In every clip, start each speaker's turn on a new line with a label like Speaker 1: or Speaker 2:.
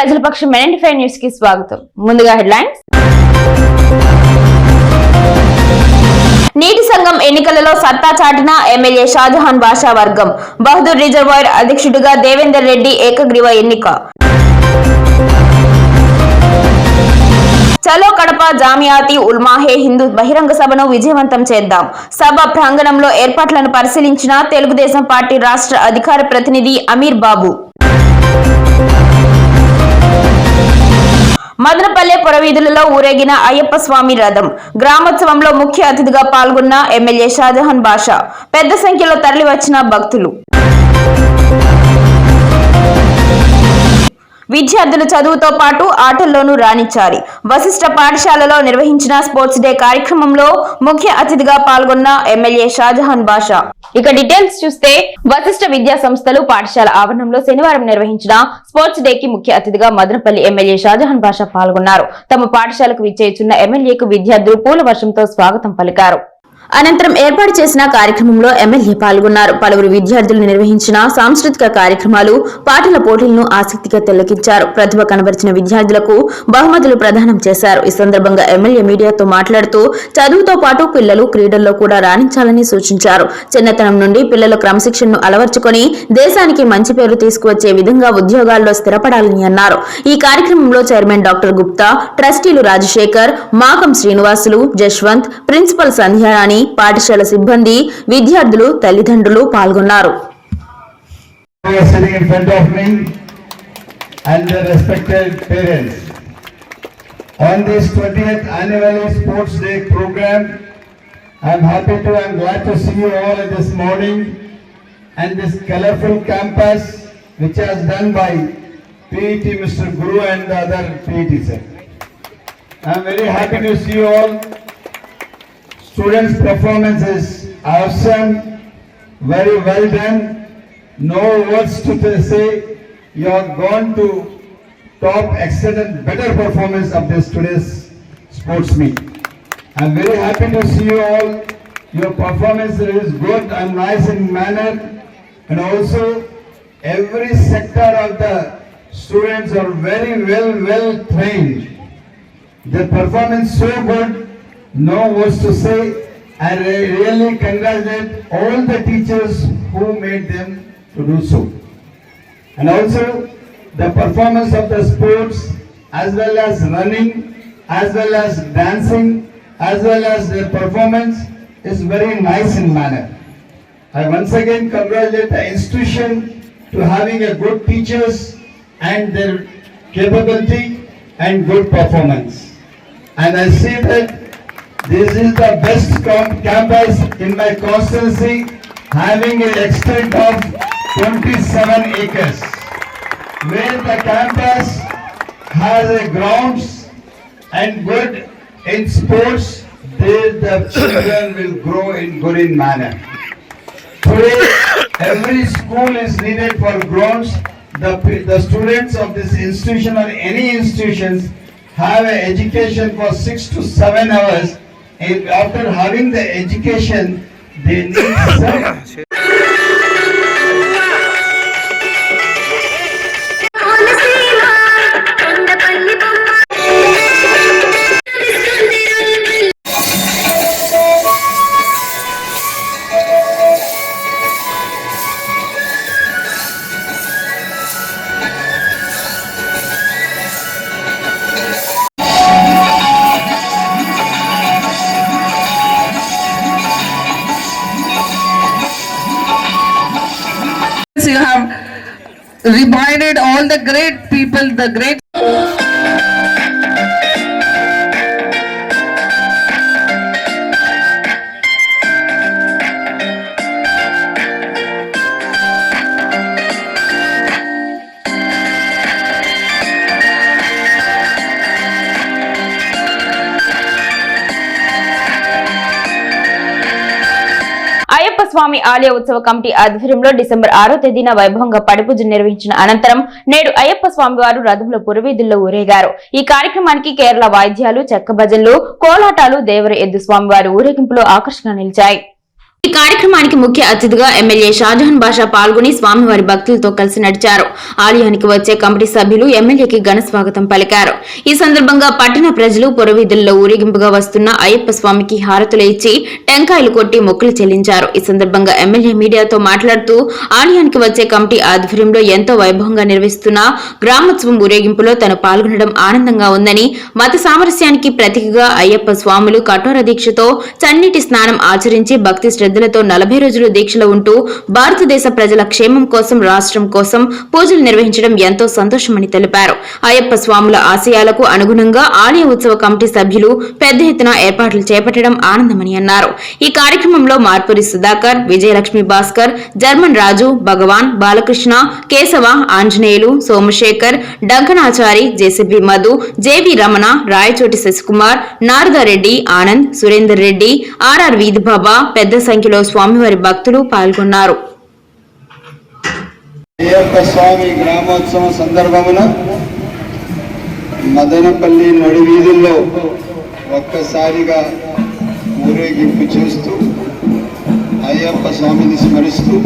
Speaker 1: ప్రజలపక్ష ఎన్ news కి స్వాగతం ముందుగా హెడ్లైన్స్ నీటి సంఘం ఎన్నికలలో సత్తా చాటిన ఎమ్మెల్యే షాజహాన్ బాషా వర్గం బహదూర్ రిజర్వాయర్ అధ్యక్షుడిగా దేవేందర్ రెడ్డి ఏకగ్రీవ ఎన్నిక చలో కడప జామియాతి ఉల్మాహే హిందూ బహిరంగ సభను విజయవంతం చేద్దాం సభ ప్రాంగణంలో ఏర్పాట్లను పరిశీలించిన తెలుగుదేశం పార్టీ రాష్ట్ర అధికార ప్రతినిధి అమీర్ బాబు మదనపల్లె పురవీధులలో ఊరేగిన అయ్యప్ప స్వామి రథం గ్రామోత్సవంలో ముఖ్య అతిథిగా పాల్గొన్న ఎమ్మెల్యే షాజహాన్ బాషా పెద్ద సంఖ్యలో తరలివచ్చిన భక్తులు విద్యార్థులు చదువుతో పాటు ఆటల్లోనూ రాణించాలి వశిష్ట పాఠశాలలో నిర్వహించిన స్పోర్ట్స్ డే కార్యక్రమంలో ముఖ్య అతిథిగా పాల్గొన్న ఎమ్మెల్యే షాజహాన్ బాషా ఇక డీటెయిల్స్ చూస్తే వశిష్ట విద్యా సంస్థలు పాఠశాల ఆవరణంలో శనివారం నిర్వహించిన స్పోర్ట్స్ డే కి ముఖ్య అతిథిగా మదనపల్లి ఎమ్మెల్యే షాజహాన్ బాషా పాల్గొన్నారు తమ పాఠశాలకు విచ్చేయుచున్న ఎమ్మెల్యేకు విద్యార్థులు పూల వర్షంతో స్వాగతం పలికారు అనంతరం ఏర్పాటు చేసిన కార్యక్రమంలో ఎమ్మెల్యే పాల్గొన్నారు పలువురు విద్యార్థులు నిర్వహించిన సాంస్కృతిక కార్యక్రమాలు పాటల పోటీలను ఆసక్తిగా తెల్లకించారు ప్రతిభ కనబరిచిన విద్యార్థులకు బహుమతులు ప్రదానం చేశారు ఈ సందర్భంగా ఎమ్మెల్యే మీడియాతో మాట్లాడుతూ చదువుతో పాటు పిల్లలు క్రీడల్లో కూడా రాణించాలని సూచించారు చిన్నతనం నుండి పిల్లలు క్రమశిక్షణను అలవర్చుకొని దేశానికి మంచి పేరు తీసుకువచ్చే విధంగా ఉద్యోగాల్లో స్థిరపడాలని అన్నారు ఈ కార్యక్రమంలో చైర్మన్ డాక్టర్ గుప్తా ట్రస్టీలు రాజశేఖర్ మాకం శ్రీనివాసులు జశ్వంత్ ప్రిన్సిపల్ సంధ్యారాణి పాఠశాల సిబ్బంది విద్యార్థులు తల్లిదండ్రులు పాల్గొన్నారు
Speaker 2: On happy to see all this morning and this colorful campus which has done by PET Mr. Guru and the other PET sir. I am very happy to see you all Students' performance is awesome, very well done. No words to say. You are going to top excellent, better performance of this today's sports meet. I'm very happy to see you all. Your performance is good and nice in manner, and also every sector of the students are very well well trained. Their performance so good no words to say. I really congratulate all the teachers who made them to do so. And also the performance of the sports as well as running, as well as dancing, as well as their performance is very nice in manner. I once again congratulate the institution to having a good teachers and their capability and good performance. And I see that this is the best campus in my constituency, having an extent of 27 acres, where the campus has a grounds and good in sports, there the children will grow in good manner. Today, every school is needed for grounds. The, the students of this institution or any institutions have an education for six to seven hours if after having the education, they need some. the great people, the great
Speaker 1: స్వామి ఆలయ ఉత్సవ committee ఆధ్వర్యంలో December ఆరో తేదీన వైభవంగా పడిపూజ నిర్వహించిన అనంతరం నేడు అయ్యప్ప స్వామివారు రథంలో పురవీధుల్లో ఊరేగారు ఈ కార్యక్రమానికి కేరళ వాయిద్యాలు చెక్క భజనలు కోలాటాలు దేవర ఎద్దు స్వామివారి ఊరేగింపులో ఆకర్షణ నిలిచాయి ఈ కార్యక్రమానికి ముఖ్య అతిథిగా ఎమ్మెల్యే షాజహాన్ బాషా పాల్గొని స్వామివారి భక్తులతో కలిసి నడిచారు ఆలయానికి వచ్చే కమిటీ సభ్యులు ఎమ్మెల్యేకి ఘన స్వాగతం పలికారు ఈ సందర్భంగా పట్టణ ప్రజలు పొరవీధుల్లో ఊరేగింపుగా వస్తున్న అయ్యప్ప స్వామికి హారతులు ఇచ్చి టెంకాయలు కొట్టి మొక్కులు చెల్లించారు ఈ సందర్భంగా ఎమ్మెల్యే మీడియాతో మాట్లాడుతూ ఆలయానికి వచ్చే కమిటీ ఆధ్వర్యంలో ఎంతో వైభవంగా నిర్వహిస్తున్న గ్రామోత్సవం ఊరేగింపులో తను పాల్గొనడం ఆనందంగా ఉందని మత సామరస్యానికి ప్రతీకగా అయ్యప్ప స్వాములు కఠోర దీక్షతో చన్నీటి స్నానం ఆచరించి భక్తి శ్రద్ధలతో నలభై రోజులు దీక్షలో ఉంటూ భారతదేశ ప్రజల క్షేమం కోసం రాష్ట్రం కోసం పూజలు నిర్వహించడం ఎంతో సంతోషమని తెలిపారు అయ్యప్ప స్వాముల ఆశయాలకు అనుగుణంగా ఆలయ ఉత్సవ కమిటీ సభ్యులు పెద్ద ఎత్తున ఏర్పాట్లు చేపట్టడం ఆనందమని అన్నారు ఈ కార్యక్రమంలో Marpuri Sudhakar Vijayalakshmi Bhaskar German Raju Bhagavan Balakrishna Keshava Anjaneyulu Somasekhar Dankanachari JCB Madhu JV Ramana Rayachoti Sasikumar Naradareddy Anand Surender Reddy RR వీధిబాబా పెద్ద సంఖ్య సంఖ్యలో స్వామివారి భక్తులు పాల్గొన్నారు
Speaker 2: స్వామి గ్రామోత్సవం సందర్భమున మదనపల్లి ఒక్కసారిగా ఊరేగింపు చేస్తూ అయ్యప్ప స్వామిని స్మరిస్తూ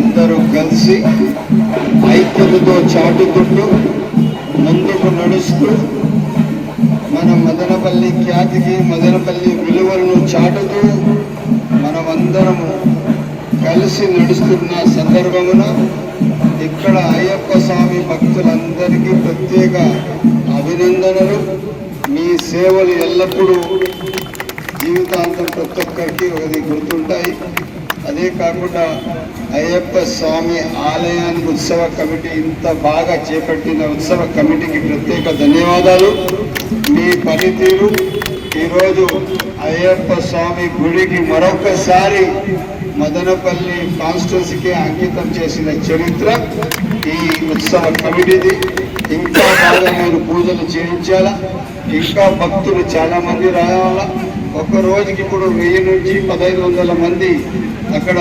Speaker 2: అందరూ కలిసి ఐక్యతతో చాటుకుంటూ ముందుకు నడుస్తూ మన మదనపల్లి ఖ్యాతికి మదనపల్లి విలువలను చాటుతూ మనమందరము కలిసి నడుస్తున్న సందర్భమున ఇక్కడ అయ్యప్ప స్వామి భక్తులందరికీ ప్రత్యేక అభినందనలు మీ సేవలు ఎల్లప్పుడూ జీవితాంతం ప్రతి ఒక్కరికి ఒకది గుర్తుంటాయి అదే కాకుండా అయ్యప్ప స్వామి ఆలయానికి ఉత్సవ కమిటీ ఇంత బాగా చేపట్టిన ఉత్సవ కమిటీకి ప్రత్యేక ధన్యవాదాలు మీ పనితీరు ఈరోజు అయ్యప్ప స్వామి గుడికి మరొకసారి మదనపల్లి కాన్స్టెన్సీకి అంకితం చేసిన చరిత్ర ఈ ఉత్సవ కమిటీది ఇంకా బాగా మీరు పూజలు చేయించాలా ఇంకా భక్తులు చాలా మంది రావాలా ఒక రోజుకి ఇప్పుడు వెయ్యి నుంచి పదహైదు వందల మంది అక్కడ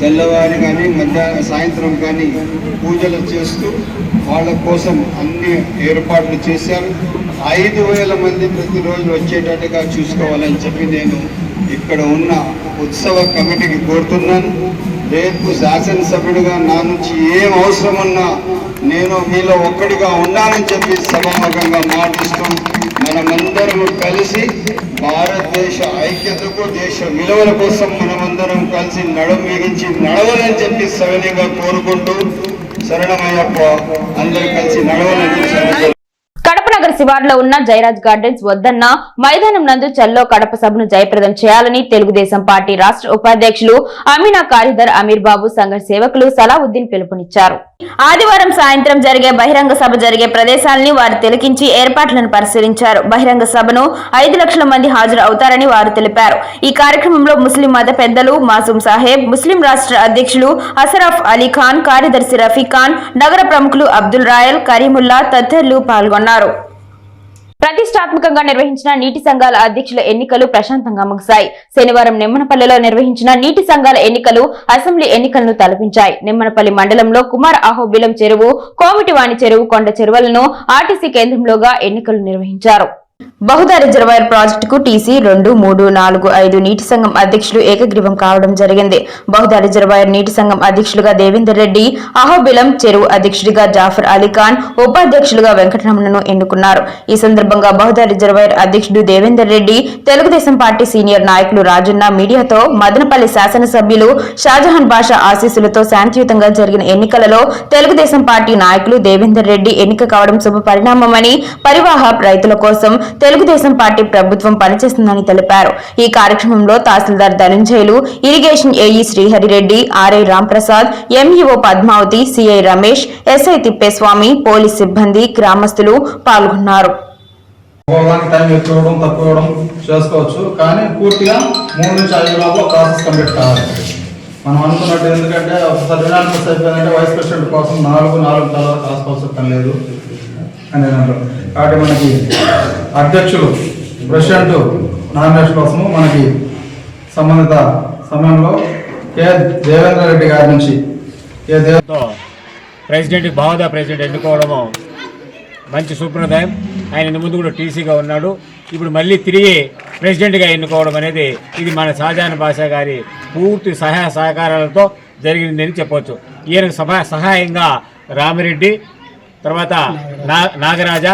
Speaker 2: తెల్లవారి కానీ మధ్యాహ్నం సాయంత్రం కానీ పూజలు చేస్తూ వాళ్ళ కోసం అన్ని ఏర్పాట్లు చేశారు ఐదు వేల మంది ప్రతిరోజు వచ్చేటట్టుగా చూసుకోవాలని చెప్పి నేను ఇక్కడ ఉన్న ఉత్సవ కమిటీకి కోరుతున్నాను రేపు శాసనసభ్యుడిగా నా నుంచి ఏం అవసరం ఉన్నా నేను మీలో ఒక్కడిగా ఉన్నానని చెప్పి సభాముఖంగా మాటిస్తూ మనమందరం కలిసి భారతదేశ ఐక్యతకు దేశ విలువల కోసం మనమందరం కలిసి నడుం మిగించి నడవాలని చెప్పి సవినీగా కోరుకుంటూ శరణమయ్యప్ప అందరూ కలిసి నడవాలని చెప్పి
Speaker 1: శివార్లో ఉన్న జయరాజ్ గార్డెన్స్ వద్దన్న మైదానం నందు చల్లో కడప సభను జయప్రదం చేయాలని తెలుగుదేశం పార్టీ రాష్ట్ర ఉపాధ్యక్షులు అమీనా కారిదర్ అమీర్ బాబు సంఘ సేవకులు సలావుద్దీన్ పిలుపునిచ్చారు ఆదివారం సాయంత్రం జరిగే బహిరంగ సభ జరిగే ప్రదేశాలని వారు తిలకించి ఏర్పాట్లను పరిశీలించారు బహిరంగ సభను ఐదు లక్షల మంది హాజరు అవుతారని వారు తెలిపారు ఈ కార్యక్రమంలో ముస్లిం మత పెద్దలు మాసూం సాహెబ్ ముస్లిం రాష్ట్ర అధ్యక్షులు అసరఫ్ అలీ ఖాన్ కార్యదర్శి రఫీ ఖాన్ నగర ప్రముఖులు అబ్దుల్ రాయల్ కరీముల్లా తదితరులు పాల్గొన్నారు ప్రతిష్టాత్మకంగా నిర్వహించిన నీటి సంఘాల అధ్యక్షుల ఎన్నికలు ప్రశాంతంగా ముగిశాయి శనివారం నిమ్మనపల్లిలో నిర్వహించిన నీటి సంఘాల ఎన్నికలు అసెంబ్లీ ఎన్నికలను తలపించాయి నిమ్మనపల్లి మండలంలో కుమార్ అహోబిలం చెరువు కోమిటివాణి చెరువు కొండ చెరువులను ఆర్టీసీ కేంద్రంలోగా ఎన్నికలు నిర్వహించారు బహుదా రిజర్వాయర్ ప్రాజెక్టుకు టీసీ రెండు మూడు నాలుగు ఐదు నీటి సంఘం అధ్యక్షులు ఏకగ్రీవం కావడం జరిగింది బహుదా రిజర్వాయర్ నీటి సంఘం అధ్యక్షులుగా దేవేందర్ రెడ్డి అహోబిలం చెరువు అధ్యక్షుడిగా జాఫర్ అలీఖాన్ ఉపాధ్యక్షులుగా వెంకటరమణను ఎన్నుకున్నారు ఈ సందర్భంగా బహుదా రిజర్వాయర్ అధ్యక్షుడు దేవేందర్ రెడ్డి తెలుగుదేశం పార్టీ సీనియర్ నాయకులు రాజన్న మీడియాతో మదనపల్లి శాసనసభ్యులు షాజహాన్ బాషా ఆశీస్సులతో శాంతియుతంగా జరిగిన ఎన్నికలలో తెలుగుదేశం పార్టీ నాయకులు దేవేందర్ రెడ్డి ఎన్నిక కావడం శుభ పరిణామమని పరివాహ రైతుల కోసం తెలుగుదేశం పార్టీ ప్రభుత్వం పనిచేస్తుందని తెలిపారు ఈ కార్యక్రమంలో తహసీల్దార్ Dhananjayulu irrigation AE Srihari Reddy RI Ramprasad MEO Padmavathi CI Ramesh SI Thippeswamy police సిబ్బంది గ్రామస్తులు పాల్గొన్నారు
Speaker 3: చేసుకోవచ్చు కానీ పూర్తిగా మూడు నుంచి ఐదు లోపల ప్రాసెస్ కంప్లీట్ కావాలి మనం అనుకున్నట్టు ఎందుకంటే ఒక సర్వీనాలు మిస్ వైస్ ప్రెసిడెంట్ కోసం నాలుగు నాలుగు తల రాసుకోవాల్సిన పని లేదు అనే దాంట్లో కాబట్టి మనకి అధ్యక్షులు ప్రెసిడెంట్ నామినేషన్ కోసము మనకి సంబంధిత సమయంలో కే దేవేంద్ర రెడ్డి గారి నుంచి
Speaker 4: ప్రెసిడెంట్ భావదా ప్రెసిడెంట్ ఎన్నుకోవడము మంచి సుప్రదాయం ఆయన ముందు కూడా టీసీగా ఉన్నాడు ఇప్పుడు మళ్ళీ తిరిగి ప్రెసిడెంట్గా ఎన్నుకోవడం అనేది ఇది మన షాజాన్ భాషా గారి పూర్తి సహాయ సహకారాలతో జరిగిందని చెప్పవచ్చు ఈయనకు సహాయంగా రామిరెడ్డి తర్వాత నాగరాజ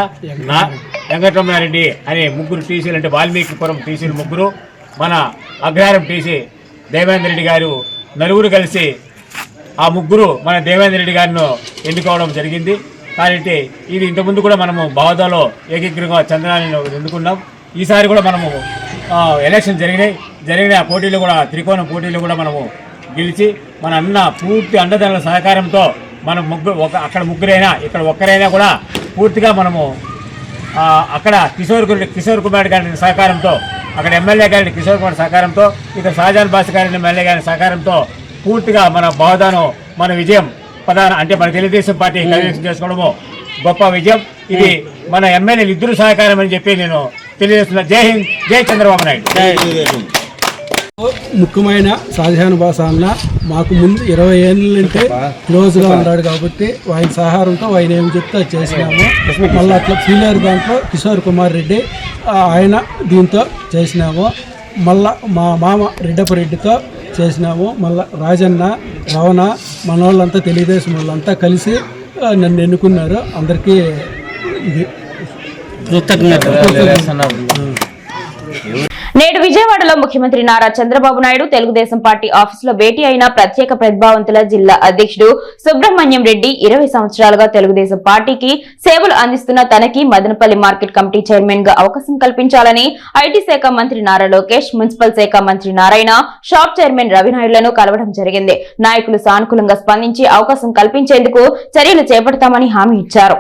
Speaker 4: వెంకటరమణారెడ్డి అనే ముగ్గురు టీసీలు అంటే వాల్మీకిపురం టీసీలు ముగ్గురు మన అగ్రహారం టీసీ దేవేంద్ర రెడ్డి గారు నలుగురు కలిసి ఆ ముగ్గురు మన దేవేంద్ర రెడ్డి గారిని ఎన్నుకోవడం జరిగింది కాబట్టి ఇది ఇంతకుముందు కూడా మనము బావదాలో ఏకీకృతంగా చంద్రాన్ని ఎన్నుకున్నాం ఈసారి కూడా మనము ఎలక్షన్ జరిగినాయి జరిగిన పోటీలు కూడా త్రికోణ పోటీలు కూడా మనము గెలిచి మన అన్న పూర్తి అండదండల సహకారంతో మనం ముగ్గురు ఒక అక్కడ ముగ్గురైనా ఇక్కడ ఒక్కరైనా కూడా పూర్తిగా మనము అక్కడ కిషోర్ కిషోర్ కుమార్ గారి సహకారంతో అక్కడ ఎమ్మెల్యే గారి కిషోర్ కుమార్ సహకారంతో ఇక్కడ షాజాన్ భాస్ గారిని ఎమ్మెల్యే గారి సహకారంతో పూర్తిగా మన బహుదానం మన విజయం ప్రధాన అంటే మన తెలుగుదేశం పార్టీ కన్వెక్షన్ చేసుకోవడము గొప్ప విజయం ఇది మన ఎమ్మెల్యేలు ఇద్దరు సహకారం అని చెప్పి నేను తెలియజేస్తున్న జై హింద్ జై చంద్రబాబు నాయుడు
Speaker 5: ముఖ్యమైన షాజహాన్ బాస్ అన్న మాకు ముందు ఇరవై ఏళ్ళు క్లోజ్ క్లోజ్గా ఉన్నాడు కాబట్టి ఆయన సహారంతో ఆయన ఏమి చెప్తే చేసినాము మళ్ళీ అట్లా సీనియర్ దాంట్లో కిషోర్ కుమార్ రెడ్డి ఆయన దీంతో చేసినాము మళ్ళా మా మామ రెడ్డపరెడ్డితో చేసినాము మళ్ళీ రాజన్న రవణ మన వాళ్ళంతా తెలుగుదేశం వాళ్ళంతా కలిసి నన్ను ఎన్నుకున్నారు అందరికీ ఇది కృతజ్ఞత
Speaker 1: నేడు విజయవాడలో ముఖ్యమంత్రి నారా చంద్రబాబు నాయుడు తెలుగుదేశం పార్టీ ఆఫీసులో భేటీ అయిన ప్రత్యేక ప్రతిభావంతుల జిల్లా అధ్యక్షుడు సుబ్రహ్మణ్యం రెడ్డి ఇరవై సంవత్సరాలుగా తెలుగుదేశం పార్టీకి సేవలు అందిస్తున్న తనకి మదనపల్లి మార్కెట్ కమిటీ చైర్మన్ గా అవకాశం కల్పించాలని ఐటీ శాఖ మంత్రి నారా లోకేష్ మున్సిపల్ శాఖ మంత్రి నారాయణ షాప్ చైర్మన్ రవినాయుడులను కలవడం జరిగింది నాయకులు సానుకూలంగా స్పందించి అవకాశం కల్పించేందుకు చర్యలు చేపడతామని హామీ ఇచ్చారు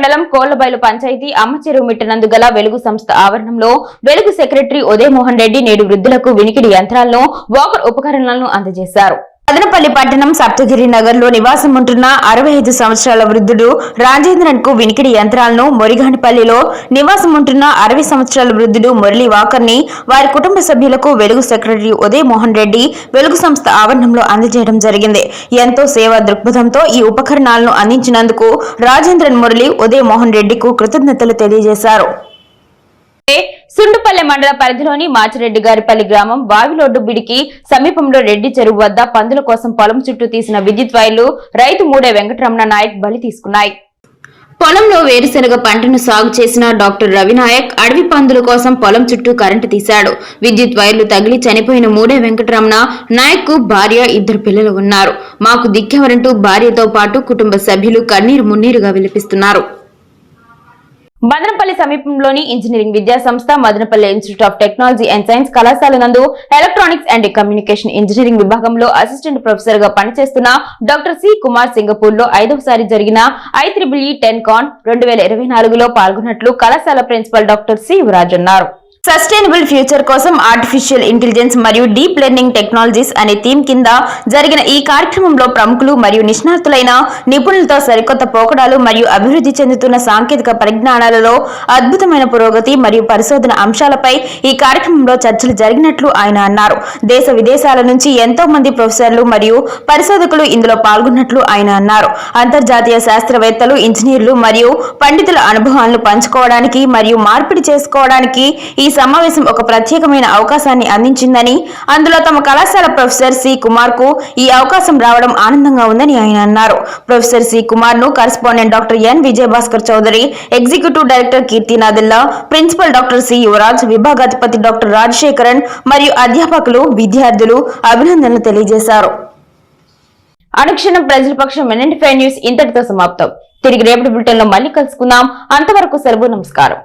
Speaker 1: మండలం కోళ్లబైలు పంచాయతీ అమ్మచెరువు మిట్టనందు గల వెలుగు సంస్థ ఆవరణంలో వెలుగు సెక్రటరీ ఉదయమోహన్ రెడ్డి నేడు వృద్ధులకు వినికిడి యంత్రాలను వాకర్ ఉపకరణాలను అందజేశారు కదనపల్లి పట్టణం సప్తగిరి నగర్ లో నివాసం ఉంటున్న అరవై ఐదు సంవత్సరాల వృద్ధుడు రాజేంద్రన్ కు వినికిడి యంత్రాలను మొరిగానిపల్లిలో నివాసం ఉంటున్న అరవై సంవత్సరాల వృద్ధుడు మురళి వాకర్ ని వారి కుటుంబ సభ్యులకు వెలుగు సెక్రటరీ ఉదయ్ మోహన్ రెడ్డి వెలుగు సంస్థ ఆవరణంలో అందజేయడం జరిగింది ఎంతో సేవా దృక్పథంతో ఈ ఉపకరణాలను అందించినందుకు రాజేంద్రన్ మురళి ఉదయ్ మోహన్ రెడ్డికు కృతజ్ఞతలు తెలియజేశారు సుండుపల్లె మండల పరిధిలోని మాచిరెడ్డి గారిపల్లి గ్రామం బావిలోడ్డు బిడికి సమీపంలో రెడ్డి చెరువు వద్ద పందుల కోసం పొలం చుట్టూ తీసిన విద్యుత్ వైర్లు రైతు మూడే వెంకటరమణ నాయక్ బలి తీసుకున్నాయి పొలంలో వేరుశెనగ పంటను సాగు చేసిన డాక్టర్ రవినాయక్ అడవి పందుల కోసం పొలం చుట్టూ కరెంటు తీశాడు విద్యుత్ వైర్లు తగిలి చనిపోయిన మూడే వెంకటరమణ నాయక్ కు భార్య ఇద్దరు పిల్లలు ఉన్నారు మాకు దిక్కెవరంటూ భార్యతో పాటు కుటుంబ సభ్యులు కన్నీరు మున్నీరుగా విలిపిస్తున్నారు మదనపల్లి సమీపంలోని ఇంజనీరింగ్ విద్యా సంస్థ Madanapalle institute of technology and science కళాశాల నందు ఎలక్ట్రానిక్స్ అండ్ కమ్యూనికేషన్ ఇంజనీరింగ్ విభాగంలో అసిస్టెంట్ ప్రొఫెసర్ గా పనిచేస్తున్న డాక్టర్ సి కుమార్ సింగపూర్ లో ఐదవసారి జరిగిన ఐత్రిబుల్ ఈ టెన్ కాన్ రెండు పాల్గొన్నట్లు కళాశాల ప్రిన్సిపల్ డాక్టర్ సి యువరాజ్ అన్నారు సస్టైనబుల్ ఫ్యూచర్ కోసం ఆర్టిఫిషియల్ ఇంటెలిజెన్స్ మరియు డీప్ లెర్నింగ్ టెక్నాలజీస్ అనే థీమ్ కింద జరిగిన ఈ కార్యక్రమంలో ప్రముఖులు మరియు నిష్ణాతులైన నిపుణులతో సరికొత్త పోకడాలు మరియు అభివృద్ధి చెందుతున్న సాంకేతిక పరిజ్ఞానాలలో అద్భుతమైన పురోగతి మరియు పరిశోధన అంశాలపై ఈ కార్యక్రమంలో చర్చలు జరిగినట్లు ఆయన అన్నారు దేశ విదేశాల నుంచి ఎంతో మంది ప్రొఫెసర్లు మరియు పరిశోధకులు ఇందులో పాల్గొన్నట్లు ఆయన అన్నారు అంతర్జాతీయ శాస్త్రవేత్తలు ఇంజనీర్లు మరియు పండితుల అనుభవాలను పంచుకోవడానికి మరియు మార్పిడి చేసుకోవడానికి ఈ ఈ సమావేశం ఒక ప్రత్యేకమైన అవకాశాన్ని అందించిందని అందులో తమ కళాశాల ప్రొఫెసర్ సి కుమార్ కు ఈ అవకాశం రావడం ఆనందంగా ఉందని ఆయన అన్నారు ప్రొఫెసర్ సి కుమార్ ను correspondent doctor N Vijayabhaskar Chowdary executive director Keerthi Nadilla principal doctor C Yuvaraj విభాగాధిపతి డాక్టర్ రాజశేఖరన్ మరియు అధ్యాపకులు విద్యార్థులు అభినందనలు తెలియజేశారు అనుక్షణం ప్రజల పక్షం ఎన్ఎన్టీ న్యూస్ ఇంతటితో సమాప్తం తిరిగి రేపటి బులెటిన్ లో మళ్ళీ కలుసుకుందాం అంతవరకు సెలవు నమస్కారం